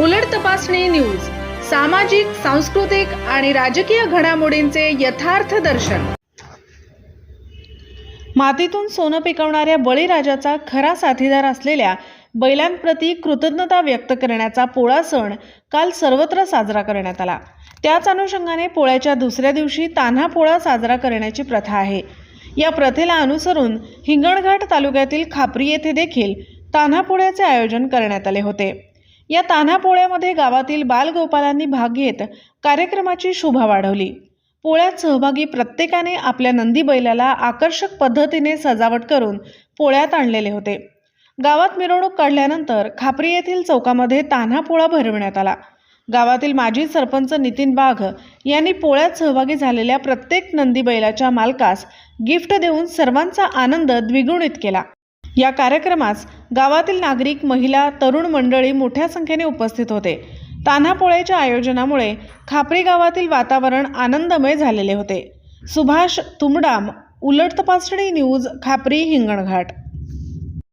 उलट तपासणी न्यूज सामाजिक सांस्कृतिक आणि राजकीय घडामोडींचे यथार्थ दर्शन. मातीतून सोनं पिकवणाऱ्या बळीराजाचा खरा साथीदार असलेल्या बैलांप्रती कृतज्ञता व्यक्त करण्याचा पोळा सण काल सर्वत्र साजरा करण्यात आला. त्याच अनुषंगाने पोळ्याच्या दुसऱ्या दिवशी तान्हा पोळा साजरा करण्याची प्रथा आहे. या प्रथेला अनुसरून हिंगणघाट तालुक्यातील खापरी येथे देखील तान्हा पोळ्याचे आयोजन करण्यात आले होते. या तान्हा पोळ्यामध्ये गावातील बालगोपालांनी भाग घेत कार्यक्रमाची शोभा वाढवली. पोळ्यात सहभागी प्रत्येकाने आपल्या नंदी बैलाला आकर्षक पद्धतीने सजावट करून पोळ्यात आणलेले होते. गावात मिरवणूक काढल्यानंतर खापरी येथील चौकामध्ये तान्हा पोळा भरविण्यात आला. गावातील माजी सरपंच नितीन बाघ यांनी पोळ्यात सहभागी झालेल्या प्रत्येक नंदी बैलाच्या मालकास गिफ्ट देऊन सर्वांचा आनंद द्विगुणित केला. या कार्यक्रमास गावातील नागरिक महिला तरुण मंडळी मोठ्या संख्येने उपस्थित होते. तान्हापोळ्याच्या आयोजनामुळे खापरी गावातील वातावरण आनंदमय झालेले होते. सुभाष तुमडाम उलट तपासणी न्यूज खापरी हिंगणघाट